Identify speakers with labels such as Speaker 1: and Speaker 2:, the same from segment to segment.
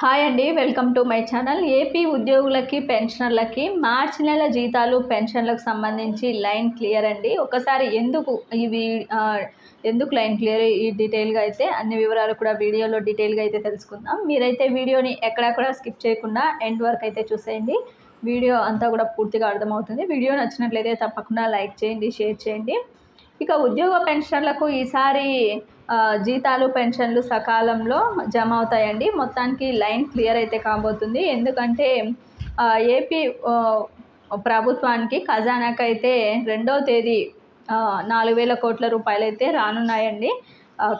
Speaker 1: Hi అండి welcome to my channel. AP ఉద్యోగులకి పెన్షనర్లకి మార్చి నెల జీతాలు పెన్షన్లకు సంబంధించి లైన్ క్లియర్ అండి. ఒకసారి ఎందుకు ఇవి ఎందుకు లైన్ క్లియర్? ఈ డీటెయిల్గా అయితే అన్ని వివరాలు కూడా వీడియోలో డీటెయిల్గా అయితే తెలుసుకుందాం. మీరైతే వీడియోని ఎక్కడెక్కడ స్కిప్ చేయకుండా ఎండ్ వరకు అయితే చూసేయండి. వీడియో అంతా కూడా పూర్తిగా అర్థమవుతుంది. వీడియో నచ్చినట్లయితే తప్పకుండా లైక్ చేయండి షేర్ చేయండి. ఇక ఉద్యోగ పెన్షన్లకు ఈసారి జీతాలు పెన్షన్లు సకాలంలో జమ అవుతాయండి మొత్తానికి లైన్ క్లియర్ అయితే కాబోతుంది. ఎందుకంటే ఏపీ ప్రభుత్వానికి ఖజానాకైతే రెండో రెండవ తేదీ నాలుగు వేల కోట్ల రూపాయలు అయితే రానున్నాయండి.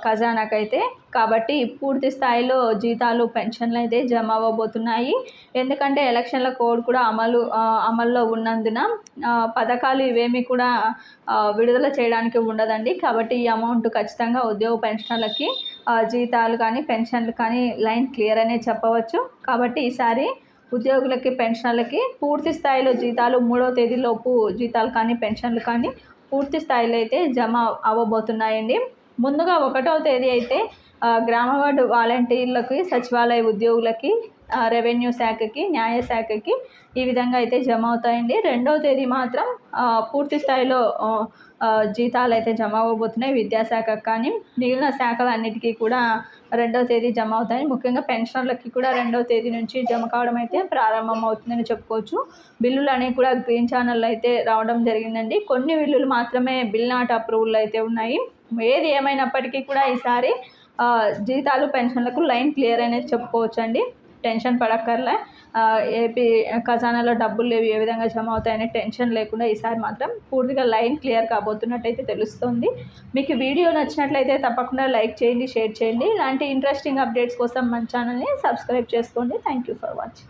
Speaker 1: ఖజానాకైతే. కాబట్టి పూర్తి స్థాయిలో జీతాలు పెన్షన్లు అయితే జమ అవ్వబోతున్నాయి. ఎందుకంటే ఎలక్షన్ల కోడ్ కూడా అమలు అమల్లో ఉన్నందున పథకాలు ఇవేమి కూడా విడుదల చేయడానికి ఉండదండి. కాబట్టి ఈ అమౌంట్ ఖచ్చితంగా ఉద్యోగ పెన్షన్లకి జీతాలు కానీ పెన్షన్లు కానీ లైన్ క్లియర్ అనే చెప్పవచ్చు. కాబట్టి ఈసారి ఉద్యోగులకి పెన్షన్లకి పూర్తి స్థాయిలో జీతాలు మూడవ తేదీలోపు జీతాలు కానీ పెన్షన్లు కానీ పూర్తి స్థాయిలో అయితే జమ అవ్వబోతున్నాయండి. ముందుగా ఒకటో తేదీ అయితే గ్రామ వార్డు వాలంటీర్లకి సచివాలయ ఉద్యోగులకి రెవెన్యూ శాఖకి న్యాయ శాఖకి ఈ విధంగా అయితే జమ అవుతాయండి. రెండవ తేదీ మాత్రం పూర్తి స్థాయిలో జీతాలు అయితే జమ అవ్వబోతున్నాయి. విద్యాశాఖకు కానీ మిగిలిన శాఖలన్నిటికీ కూడా రెండవ తేదీ జమ అవుతాయి ముఖ్యంగా పెన్షన్లకి కూడా రెండవ తేదీ నుంచి జమ కావడం అయితే ప్రారంభం అవుతుందని చెప్పుకోవచ్చు. బిల్లులు అనేవి కూడా గ్రీన్ ఛానల్ అయితే రావడం జరిగిందండి. కొన్ని బిల్లులు మాత్రమే బిల్ నాట్ అప్రూవల్ అయితే ఉన్నాయి. ఏది ఏమైనప్పటికీ కూడా ఈసారి జీతాలు పెన్షన్లకు లైన్ క్లియర్ అనేది చెప్పుకోవచ్చు అండి టెన్షన్ పడక్కర్లే. ఏపీ ఖజానాలో డబ్బులు లేవు ఏ విధంగా జమ అవుతాయనే టెన్షన్ లేకుండా ఈసారి మాత్రం పూర్తిగా లైన్ క్లియర్ కాబోతున్నట్టయితే తెలుస్తుంది. మీకు వీడియో నచ్చినట్లయితే తప్పకుండా లైక్ చేయండి షేర్ చేయండి. ఇలాంటి ఇంట్రెస్టింగ్ అప్డేట్స్ కోసం మన ఛానల్ని సబ్స్క్రైబ్ చేసుకోండి. Thank you for watching.